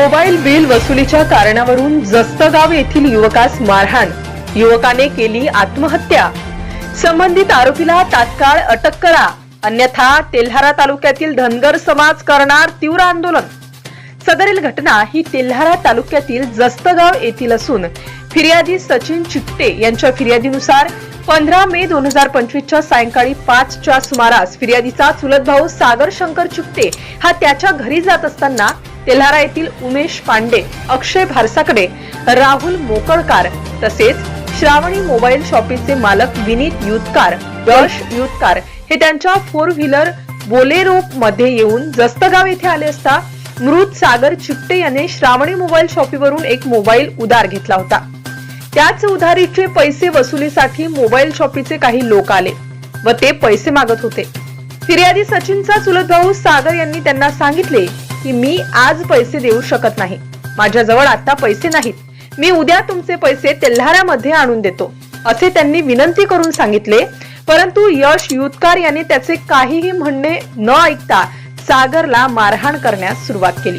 Mobile bill वसुलीच्या कारणावरून जस्तगाव येथील युवकास मारहाण. युवकाने केली आत्महत्या. संबंधित आरोपीला तात्काळ अटक करा. अन्यथा तेल्हारा तालुक्यातील धनगर समाज करणार तीव्र आंदोलन. सदरील घटना ही तेल्हारा तालुक्यातील जस्तगाव येथील असून फिर्यादी सचिन चिकटे यांच्या फिर्यादीनुसार पंधरा मे दोन हजार पंचवीसच्या सायंकाळी पाचच्या सुमारास फिर्यादीचा चुलत भाऊ सागर शंकर चिकटे हा त्याच्या घरी जात असताना तेल्हारा येथील उमेश पांडे अक्षय भारसाकडे राहुल मोकळकार तसेच श्रावणी मोबाईल शॉपीचे मालक विनीत युतकार यश युतकार हे त्यांच्या फोर व्हीलर बोलेरो मध्ये येऊन जस्तगाव येथे आले असता मृत सागर चिपटे याने श्रावणी मोबाईल शॉपीवरून एक मोबाईल उधार घेतला होता. त्याच उधारीचे पैसे वसुलीसाठी मोबाईल शॉपीचे काही लोक आले व ते पैसे मागत होते. फिर्यादी सचिनचा चुलत भाऊ सागर यांनी त्यांना सांगितले की मी आज पैसे देऊ शकत नाही. माझ्याजवळ आता पैसे नाहीत. मी उद्या तुमचे पैसे तेल्हारामध्ये आणून देतो. असे त्यांनी विनंती करून सांगितले. परंतु यश युतकार यांनी त्याचे काहीही म्हणणे न ऐकता सागरला मारहाण करण्यास सुरुवात केली.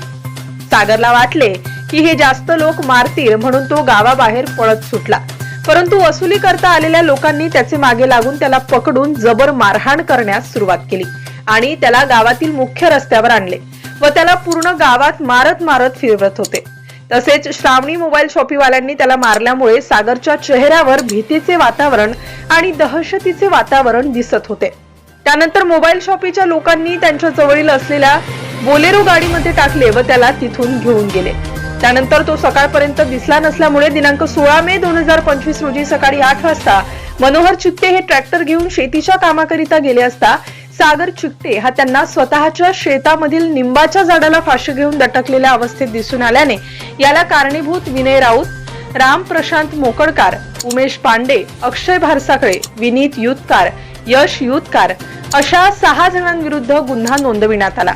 सागरला वाटले की हे जास्त लोक मारतील म्हणून तो गावाबाहेर पळत सुटला. परंतु वसुली करता आलेल्या लोकांनी त्याचे मागे लागून त्याला पकडून जबर मारहाण करण्यास सुरुवात केली आणि त्याला गावातील मुख्य रस्त्यावर आणले. व त्याला पूर्ण गावात मारत मारत फिरवत होते. तसेच श्रावणी मोबाईल शॉपीवाल्यांनी त्याला मारल्यामुळे सागरच्या चेहऱ्यावर भीतीचे वातावरण आणि दहशतीचे वातावरण दिसत होते. त्यानंतर मोबाईल शॉपीच्या लोकांनी त्यांच्या जवळील असलेल्या बोलेरो गाडीमध्ये टाकले व त्याला तिथून घेऊन गेले. त्यानंतर तो सकाळपर्यंत दिसला नसल्यामुळे दिनांक सोळा मे दोन हजार पंचवीस रोजी सकाळी आठ वाजता मनोहर चित्ते हे ट्रॅक्टर घेऊन शेतीच्या कामाकरिता गेले असता सागर चिकटे हा त्यांना स्वतःच्या शेतामधील निंबाच्या झाडाला फाशी घेऊन दटकलेल्या अवस्थेत दिसून आल्याने याला कारणीभूत विनय राऊत राम प्रशांत मोकडकार उमेश पांडे अक्षय भारसाकळे विनीत युतकार यश युतकार अशा सहा जणांविरुद्ध गुन्हा नोंदविण्यात आला.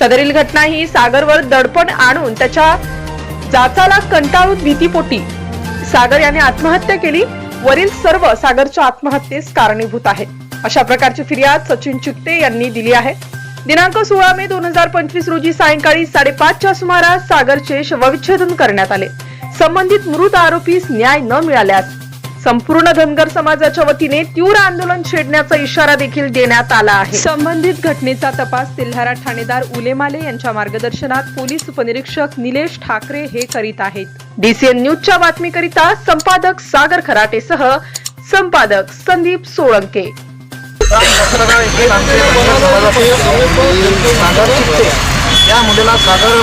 सदरील घटना ही सागरवर दडपण आणून त्याच्या जाचाला कंटाळून भीतीपोटी सागर याने आत्महत्या केली. वरील सर्व सागरच्या आत्महत्येस कारणीभूत आहेत. अशा प्रकारची फिर्याद सचिन चिकटे यांनी दिली आहे. दिनांक सोळा मे दोन हजार पंचवीस रोजी सायंकाळी साडेपाचच्या सुमारास सागरचे शवविच्छेदन करण्यात आले. संबंधित मृत आरोपीस न्याय न मिळाल्यास संपूर्ण धनगर समाजाच्या वतीने तीव्र आंदोलन छेडण्याचा इशारा देखील देण्यात आला आहे. संबंधित घटनेचा तपास तिल्हारा ठाणेदार उलेमाले यांच्या मार्गदर्शनात पोलीस उपनिरीक्षक निलेश ठाकरे हे करीत आहेत. डीसीएन न्यूजच्या बातमीकरिता संपादक सागर खराटेसह संपादक संदीप सोळंके. राम येथील आमचे समाजाचे सागर चित्ते या मुलीला सागर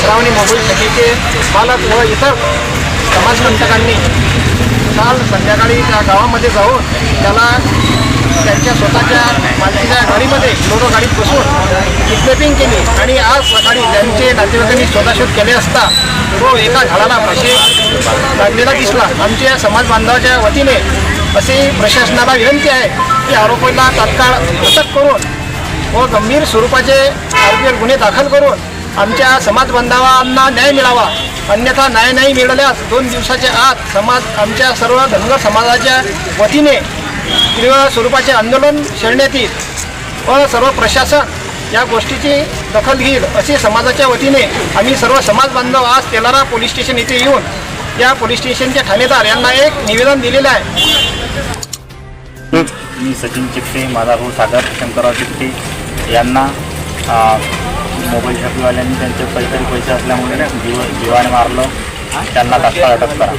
श्रावणी मोबाईल शाखेचे पालक व इतर समाजकंटकांनी काल संध्याकाळी त्या गावामध्ये जाऊन त्याला त्यांच्या स्वतःच्या मालकीच्या गाडीमध्ये लोडो गाडीत बसून किडनॅपिंग केली. आणि आज सकाळी त्यांचे नातेवाईकांनी शोधाशोध केले असता तो एका झाडाला फाशी लागलेला दिसला. आमच्या समाज बांधवाच्या वतीने अशी प्रशासनाला विनंती आहे की आरोपीला तात्काळ अटक करून व गंभीर स्वरूपाचे आरोपीवर गुन्हे दाखल करून आमच्या समाज बांधवांना न्याय मिळावा. अन्यथा न्याय नाही मिळाल्यास दोन दिवसाच्या आत समाज आमच्या सर्व धनगर समाजाच्या वतीने तीव्र स्वरूपाचे आंदोलन छेडण्यात येईल व सर्व प्रशासन या गोष्टीची दखल घेईल असे समाजाच्या वतीने आम्ही सर्व समाज बांधव आज तेलारा पोलीस स्टेशन येथे येऊन या पोलीस स्टेशनच्या ठाणेदार यांना एक निवेदन दिलेलं आहे. मी सचिन चिपटे माझा भाऊ सागर शंकरराव चिपटे यांना मोबाईल शॉपीवाल्यांनी त्यांचे काहीतरी पैसे असल्यामुळे जीव जीवाने मारलं. त्यांना तात्काळ अटक करा.